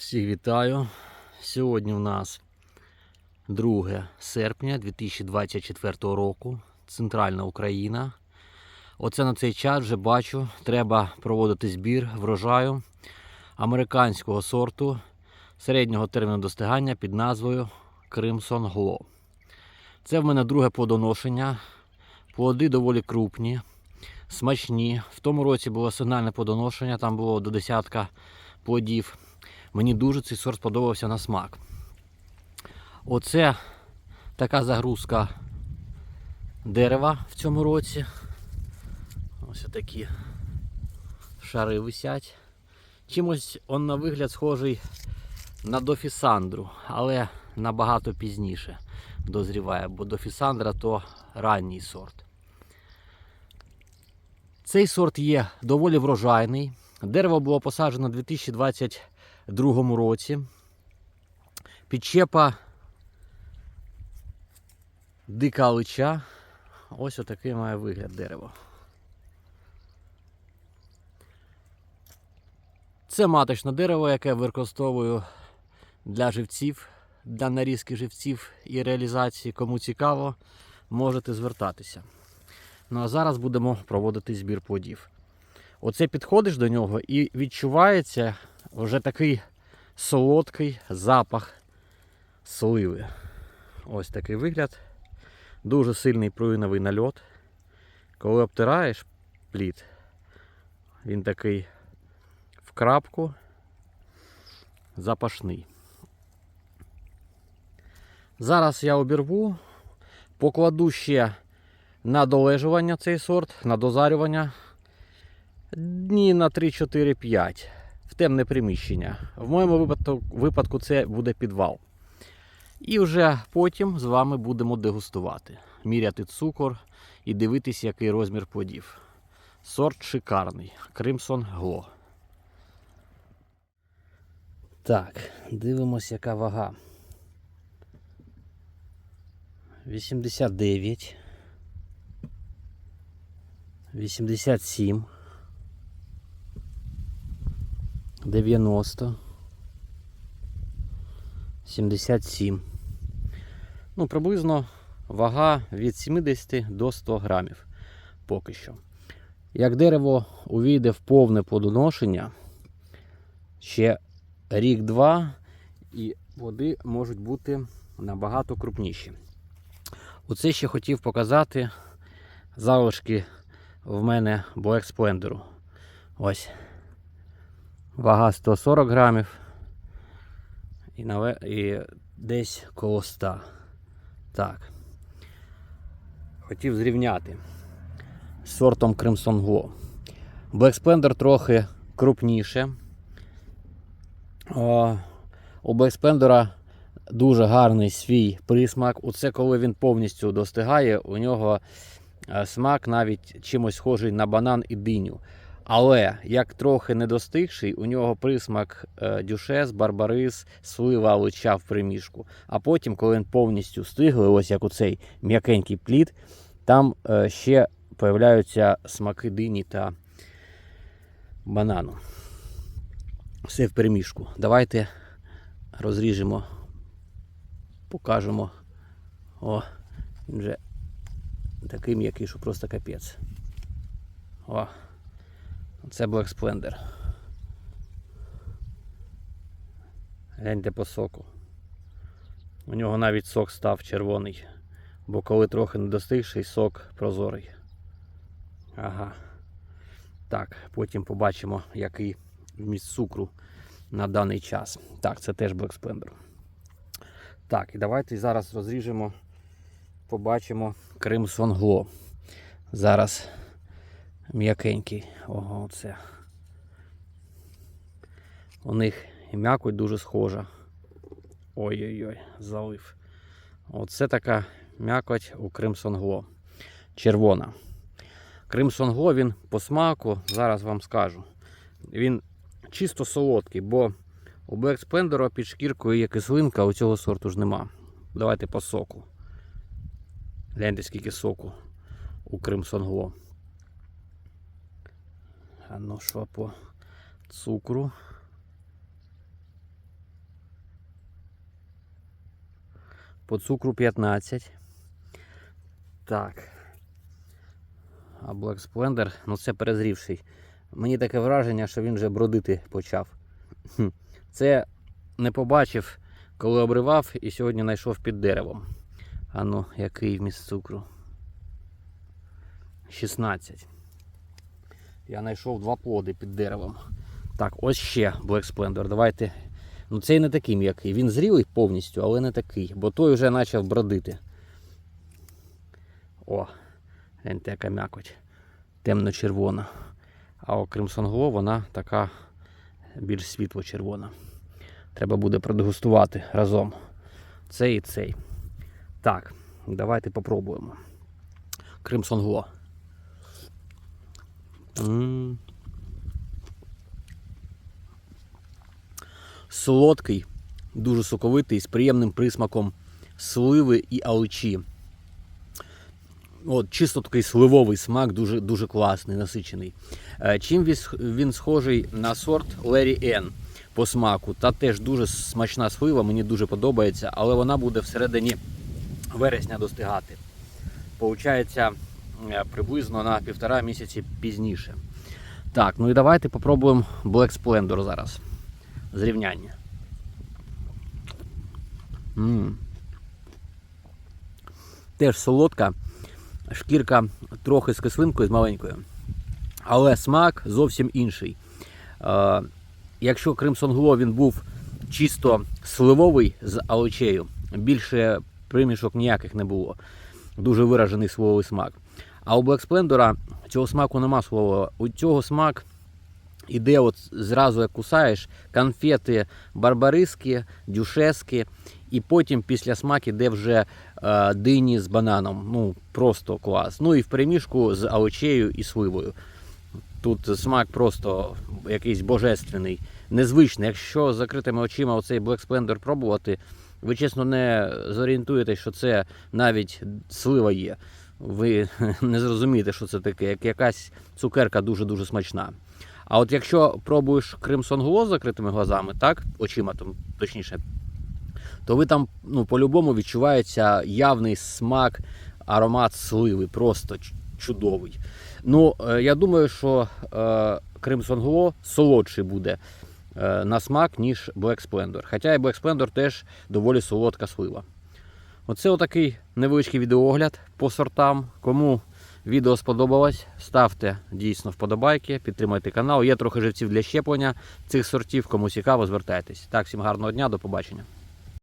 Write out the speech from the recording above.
Всіх вітаю. Сьогодні у нас 2 серпня 2024 року. Центральна Україна. Оце на цей час вже бачу, треба проводити збір врожаю американського сорту середнього терміну достигання під назвою Crimson Glow. Це в мене друге плодоношення. Плоди доволі крупні, смачні. В тому році було сигнальне плодоношення, там було до десятка плодів. Мені дуже цей сорт сподобався на смак. Оце така загрузка дерева в цьому році. Ось такі шари висять. Чимось он на вигляд схожий на дофісандру, але набагато пізніше дозріває, бо дофісандра то ранній сорт. Цей сорт є доволі врожайний. Дерево було посаджено 2020 другому році. Підчепа дика лича. Ось отакий має вигляд дерево. Це маточне дерево, яке використовую для живців, для нарізки живців і реалізації. Кому цікаво, можете звертатися. Ну а зараз будемо проводити збір плодів. Оце підходиш до нього і відчувається вже такий солодкий запах сливи. Ось такий вигляд. Дуже сильний пруїновий нальот. Коли обтираєш плід, він такий в крапку запашний. Зараз я обірву, покладу ще на долежування цей сорт, на дозарювання дні на 3-4-5 в темне приміщення. В моєму випадку, це буде підвал. І вже потім з вами будемо дегустувати, міряти цукор і дивитись, який розмір плодів. Сорт шикарний. Crimson Glow. Так, дивимось, яка вага. 89. 87. 90. 77. Ну, приблизно вага від 70 до 100 грамів поки що. Як дерево увійде в повне плодоношення, ще рік-два, і води можуть бути набагато крупніші. Оце ще хотів показати залишки в мене Black Splendor. Ось. Вага 140 грамів. І, наве... і десь коло 100. Так. Хотів зрівняти з сортом Crimson Glow. Black Splendor трохи крупніше. О, у Black Splendor дуже гарний свій присмак. Оце коли він повністю достигає, у нього е, смак навіть чимось схожий на банан і диню. Але як трохи не достигший, у нього присмак е, дюшес, барбарис, слива луча в приміжку. А потім, коли він повністю стиглий, ось як оцей м'якенький плід, там е, ще появляються смаки дині та банану. Все в переміжку. Давайте розріжемо, покажемо. О, він вже такий м'який, що просто капець. О. Це Black Splendor. Гляньте по соку. У нього навіть сок став червоний, бо коли трохи не достигший, сок прозорий. Ага. Так, потім побачимо, який вміст цукру на даний час. Так, це теж Black Splendor. Так, і давайте зараз розріжемо, побачимо Crimson Glow. Зараз м'якенький. Ого, оце. У них м'якоть дуже схожа. Ой-ой-ой, залив. Оце така м'якоть у Glow. Червона. Glow він по смаку, зараз вам скажу. Він чисто солодкий, бо у Black Splendor під шкіркою є кислинка, у цього сорту ж нема. Давайте по соку. Гляньте, скільки соку у Glow. А ну що по цукру. По цукру 15. Так. А Black Splendor, ну це перезрівший. Мені таке враження, що він вже бродити почав. Це не побачив, коли обривав, і сьогодні знайшов під деревом. Ану, який вміст цукру? 16. Я знайшов два плоди під деревом. Так, ось ще Black Splendor. Давайте. Ну цей не такий м'який. Він зрілий повністю, але не такий, бо той вже почав бродити. О, гляньте, яка м'якоть. Темно-червона. А Crimson Glow вона така більш світло-червона. Треба буде продегустувати разом. Цей і цей. Так, давайте попробуємо. Crimson Солодкий, дуже соковитий, з приємним присмаком сливи і аличі. От, чисто такий сливовий смак, дуже, дуже класний, насичений. Е, Чим він, схожий на сорт Larry N по смаку. Та теж дуже смачна слива, мені дуже подобається, але вона буде всередині вересня достигати. Получається приблизно на півтора місяці пізніше. Так, ну і давайте попробуємо Black Splendor зараз. Зрівняння. м Теж солодка, шкірка трохи з кислинкою, з маленькою. Але смак зовсім інший. Е, якщо Crimson Glow він був чисто сливовий з алочею, більше примішок ніяких не було. Дуже виражений сливовий смак. А у Black Splendor цього смаку нема слового. У цього смак іде от зразу, як кусаєш, конфети барбариски, дюшески, і потім після смак іде вже е, дині з бананом. Ну, просто клас. Ну і в перемішку з алочею і сливою. Тут смак просто якийсь божественний, незвичний. Якщо з закритими очима оцей Black Splendor пробувати, ви чесно не зорієнтуєте, що це навіть слива є. Ви не зрозумієте, що це таке, як якась цукерка дуже-дуже смачна. А от якщо пробуєш Glow з закритими глазами, так, очима там, точніше, то ви там ну, по-любому відчувається явний смак, аромат сливи, просто чудовий. Ну, е, я думаю, що е, Crimson Glow солодший буде е, на смак, ніж Black Splendor. Хоча і Black Splendor теж доволі солодка слива. Оце отакий невеличкий відеоогляд по сортам. Кому відео сподобалось, ставте дійсно вподобайки, підтримайте канал. Є трохи живців для щеплення цих сортів. Кому цікаво, звертайтесь. Так, всім гарного дня, до побачення.